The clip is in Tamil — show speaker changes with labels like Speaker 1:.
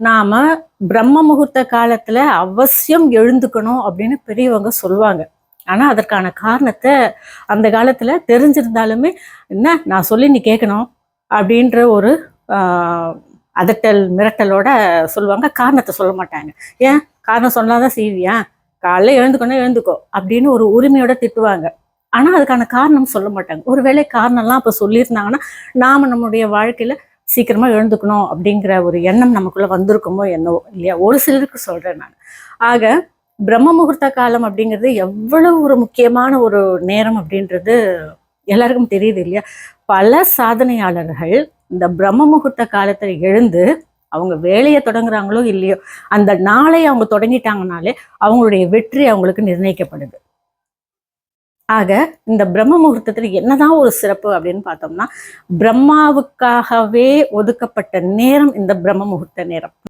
Speaker 1: நாம பிரம்ம முகூர்த்த காலத்துல அவசியம் எழுந்துக்கணும் அப்படின்னு பெரியவங்க சொல்லுவாங்க. ஆனா அதற்கான காரணத்தை அந்த காலத்துல தெரிஞ்சிருந்தாலுமே என்ன? நான் சொல்லி நீ கேட்கணும் அப்படின்ற ஒரு அதட்டல் மிரட்டலோட சொல்லுவாங்க. காரணத்தை சொல்ல மாட்டாங்க. ஏன்? காரணம் சொன்னாதான் செய்வியா? காலைல எழுந்துக்கணும் எழுந்துக்கோ. அப்படின்னு ஒரு உரிமையோட திட்டுவாங்க. ஆனா அதுக்கான காரணம் சொல்ல மாட்டாங்க. ஒருவேளை காரணம்லாம் அப்ப சொல்லியிருந்தாங்கன்னா நாம நம்முடைய வாழ்க்கையில சீக்கிரமாக எழுந்துக்கணும் அப்படிங்கிற ஒரு எண்ணம் நமக்குள்ளே வந்திருக்குமோ என்னவோ இல்லையா? ஒரு சிலருக்கு சொல்கிறேன் நான். ஆக பிரம்ம முகூர்த்த காலம் அப்படிங்கிறது எவ்வளவு ஒரு முக்கியமான ஒரு நேரம் அப்படின்றது எல்லாருக்கும் தெரியுது இல்லையா? பல சாதனையாளர்கள் இந்த பிரம்ம முகூர்த்த காலத்தில் எழுந்து அவங்க வேலையை தொடங்குறாங்களோ இல்லையோ அந்த நாளை அவங்க தொடங்கிட்டாங்கனாலே அவங்களுடைய வெற்றி அவங்களுக்கு நிர்ணயிக்கப்படுது. ஆக இந்த பிரம்ம முகூர்த்தத்துல என்னதான் ஒரு சிறப்பு அப்படின்னு பார்த்தோம்னா பிரம்மாவுக்காகவே ஒதுக்கப்பட்ட நேரம் இந்த பிரம்ம முகூர்த்த நேரம்.